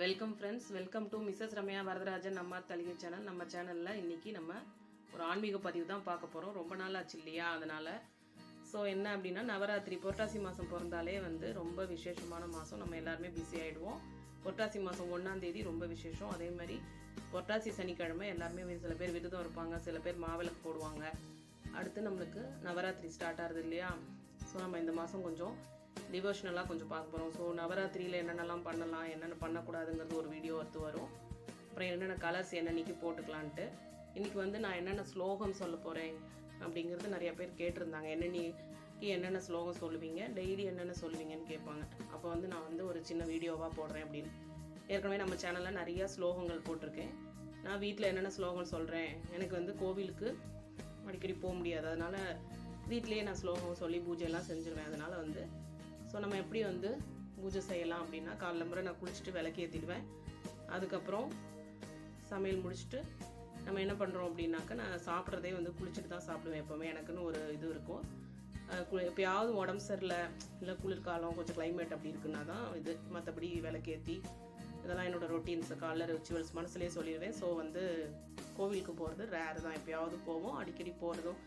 Welcome friends welcome to Mrs Ramya Varadarajan அம்மா தலிகை channel நம்ம சேனலில் இன்றைக்கி நம்ம ஒரு ஆன்மீக பதிவு தான் பார்க்க போகிறோம் ரொம்ப நாள் ஆச்சு இல்லையா? அதனால். ஸோ என்ன அப்படின்னா நவராத்திரி புரட்டாசி மாதம் பிறந்தாலே வந்து ரொம்ப விசேஷமான மாதம் நம்ம எல்லாருமே பிஸி ஆகிடுவோம் புரட்டாசி மாதம் ஒன்றாந்தேதி ரொம்ப விசேஷம். அதே மாதிரி புரட்டாசி சனிக்கிழமை எல்லாருமே சில பேர் விரதம் இருப்பாங்க. சில பேர் மாவிளக்கு போடுவாங்க. அடுத்து நம்மளுக்கு நவராத்திரி ஸ்டார்ட் ஆகுது இல்லையா? ஸோ நம்ம இந்த மாதம் கொஞ்சம் டிவோஷனலாக கொஞ்சம் பார்க்க போகிறோம் ஸோ நவராத்திரியில் என்னென்னலாம் பண்ணலாம் என்னென்ன பண்ணக்கூடாதுங்கிறது ஒரு வீடியோ எடுத்து வரும். அப்புறம் என்னென்ன கலர்ஸ் என்னன்னைக்கு போட்டுக்கலான்ட்டு. இன்றைக்கி வந்து நான் என்னென்ன ஸ்லோகம் சொல்ல போகிறேன் அப்படிங்கிறது நிறைய பேர் கேட்டிருந்தாங்க. என்னென்னக்கு என்னென்ன ஸ்லோகம் சொல்லுவீங்க டெய்லி என்னென்ன சொல்லுவீங்கன்னு கேட்பாங்க. அப்போ வந்து நான் வந்து ஒரு சின்ன வீடியோவாக போடுறேன் அப்படின்னு. ஏற்கனவே நம்ம சேனலில் நிறையா ஸ்லோகங்கள் போட்டிருக்கேன். நான் வீட்டில் என்னென்ன ஸ்லோகம் சொல்கிறேன் எனக்கு வந்து கோவிலுக்கு அடிக்கடி போக முடியாது. அதனால் வீட்லேயே நான் ஸ்லோகம் சொல்லி பூஜையெல்லாம் செஞ்சுருவேன். அதனால் வந்து ஸோ நம்ம எப்படி வந்து பூஜை செய்யலாம் அப்படின்னா காலைல முறை நான் குளிச்சுட்டு விளக்கு ஏற்றிடுவேன் அதுக்கப்புறம் சமையல் முடிச்சுட்டு நம்ம என்ன பண்ணுறோம் அப்படின்னாக்கா நான் சாப்பிட்றதே வந்து குளிச்சுட்டு தான் சாப்பிடுவேன் எப்போவுமே. எனக்குன்னு ஒரு இது இருக்கும். குளி எப்பயாவது உடம்பு சரியில்லை இல்லை குளிர்காலம் கொஞ்சம் கிளைமேட் அப்படி இருக்குன்னா தான் இது. மற்றபடி விளக்கேற்றி இதெல்லாம் என்னோட ரொட்டீன்ஸ் காலைல ரிச்சுவல்ஸ் மனசுலேயே சொல்லிடுவேன். ஸோ வந்து கோவிலுக்கு போகிறது ரேர் தான். எப்பயாவது போவோம். அடிக்கடி போகிறதும்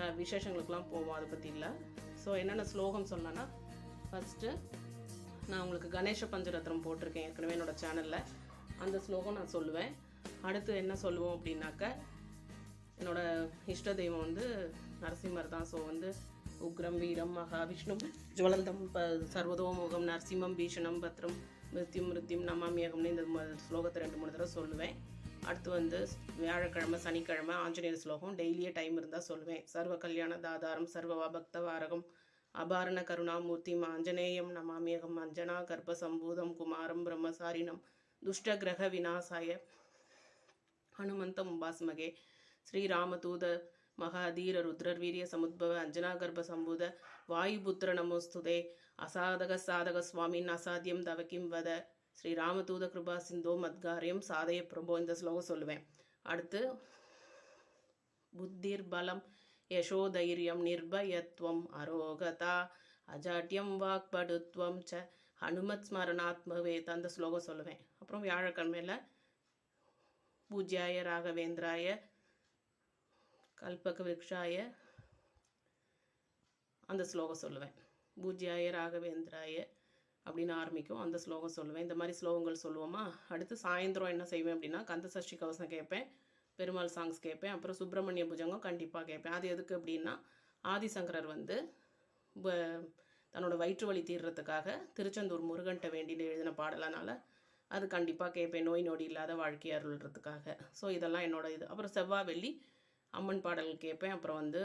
அஹ் விசேஷங்களுக்கெல்லாம் போவோம். அதை பற்றி இல்லை. ஸோ என்னென்ன ஸ்லோகம் சொல்லலாம்னா ஃபஸ்ட்டு நான் உங்களுக்கு கணேச பஞ்சரத்னம் போட்டிருக்கேன் ஏற்கனவே என்னோட சேனலில் அந்த ஸ்லோகம் நான் சொல்லுவேன். அடுத்து என்ன சொல்லுவோம் அப்படின்னாக்க என்னோடய இஷ்ட தெய்வம் வந்து நரசிம்மர் தான். ஸோ வந்து உக்ரம் வீரம் மகாவிஷ்ணு ஜுவலந்தம் ப சர்வதோமுகம் நரசிம்மம் பீஷணம் பத்ரம் மிருத்யும் மிருத்யும் நமாமியகம்னு இந்த ஸ்லோகத்தை ரெண்டு மூணு தடவை சொல்லுவேன். அடுத்து வந்து வியாழக்கிழமை சனிக்கிழமை ஆஞ்சநேயர் ஸ்லோகம் டெய்லியே டைம் இருந்தால் சொல்லுவேன். சர்வ கல்யாண தாதாரம் சர்வ பக்த வாரகம் அபாரண கருணாமூர்த்தி ஆஞ்சநேயம் நமாமியகம் அஞ்சனா கர்ப்பசம்பூதம் குமாரம் பிரம்மசாரிணம் துஷ்ட கிரக விநாசாய ஹனுமந்த உபாஸ்மகே ஸ்ரீராமதூத மகாதீர ருத்ரர் வீரிய சமுத்பவ அஞ்சனா கர்ப்ப சம்பூத வாயுபுத்திர நமோஸ்துதே. அசாதக சாதக சுவாமின் அசாத்தியம் தவக்கிம் வத. ஸ்ரீராமதூத கிருபா சிந்தோ மத்காரியம் சாதய பிரபோ இந்த ஸ்லோகம் சொல்லுவேன். அடுத்து புத்திர் பலம் யசோதைரியம் நிர்பயத்வம் அரோகதா. அஜாட்யம் வாக்படுத்துவம் ச. ஹனுமத் ஸ்மரணாத்மவேத் அந்த ஸ்லோகம் சொல்லுவேன். அப்புறம் வியாழக்கிழமையில் பூஜ்யாய ராகவேந்திராய கல்பக விக்ஷாய அந்த ஸ்லோகம் சொல்லுவேன். பூஜ்யாய ராகவேந்திராய அப்படின்னு ஆரம்பிக்கும். அந்த ஸ்லோகம் சொல்லுவேன். இந்த மாதிரி ஸ்லோகங்கள் சொல்லுவோமா? அடுத்து சாயந்தரம் என்ன செய்வேன் அப்படின்னா கந்த சஷ்டி கவசம் கேட்பேன். பெருமாள் சாங்ஸ் கேட்பேன். அப்புறம் சுப்பிரமணிய புஜங்கம் கண்டிப்பாக கேட்பேன். அது எதுக்கு அப்படின்னா ஆதிசங்கரர் வந்து தன்னோட வயிற்று வலி தீர்றதுக்காக திருச்செந்தூர் முருகன்ட்ட வேண்டின்னு எழுதின பாடலனால அது கண்டிப்பாக கேட்பேன். நோய் நொடி இல்லாத வாழ்க்கை அருள்றதுக்காக. ஸோ இதெல்லாம் என்னோட இது. அப்புறம் செவ்வாய் வெள்ளி அம்மன் பாடல் கேட்பேன். அப்புறம் வந்து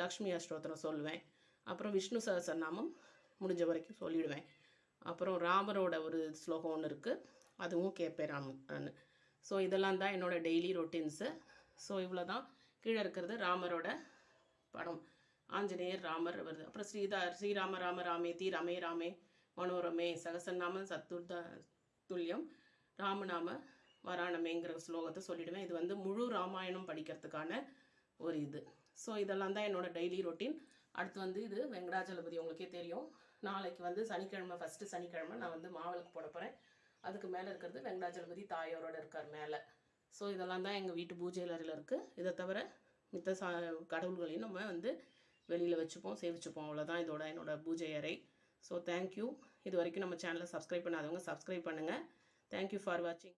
லக்ஷ்மி அஷ்டோத்திரம் சொல்லுவேன். அப்புறம் விஷ்ணு சகசரநாமம் முடிஞ்ச வரைக்கும் சொல்லிடுவேன். அப்புறம் ராமரோட ஒரு ஸ்லோகம் ஒன்று இருக்குது அதுவும் கேட்பேன் ராமன் நான் ஸோ இதெல்லாம் தான் என்னோடய டெய்லி ரொட்டீன்ஸு ஸோ இவ்வளோ தான் கீழே இருக்கிறது ராமரோட படம். ஆஞ்சநேயர் ராமர் வருது அப்புறம் ஸ்ரீதா ஸ்ரீராம ராம ராமேதி ரமே ராமே மனோரமே சகசநாம சத்துர்த துல்லியம் ராமநாம வராணமேங்கிற ஸ்லோகத்தை சொல்லிவிடுவேன் இது வந்து முழு ராமாயணம் படிக்கிறதுக்கான ஒரு இது. ஸோ இதெல்லாம் தான் என்னோட டெய்லி ரொட்டீன் அடுத்து வந்து இது வெங்கடாஜலபதி. உங்களுக்கே தெரியும். நாளைக்கு வந்து சனிக்கிழமை ஃபஸ்ட்டு சனிக்கிழமை நான் வந்து மாவலுக்கு போட போகிறேன் அதுக்கு மேலே இருக்கிறது வெங்கடாஜலபதி தாயோரோடு இருக்கார் மேலே. ஸோ இதெல்லாம் தான் எங்கள் வீட்டு பூஜை அறையில் இருக்குது இதை தவிர மித்த சா கடவுள்களையும் நம்ம வந்து வெளியில் வச்சுப்போம் சேவிச்சுப்போம். அவ்வளோதான் இதோட என்னோடய பூஜை அறை. ஸோ தேங்க்யூ இது வரைக்கும் நம்ம சேனலை சப்ஸ்கிரைப் பண்ணாதவங்க சப்ஸ்கிரைப் பண்ணுங்கள் தேங்க்யூ ஃபார் வாட்சிங்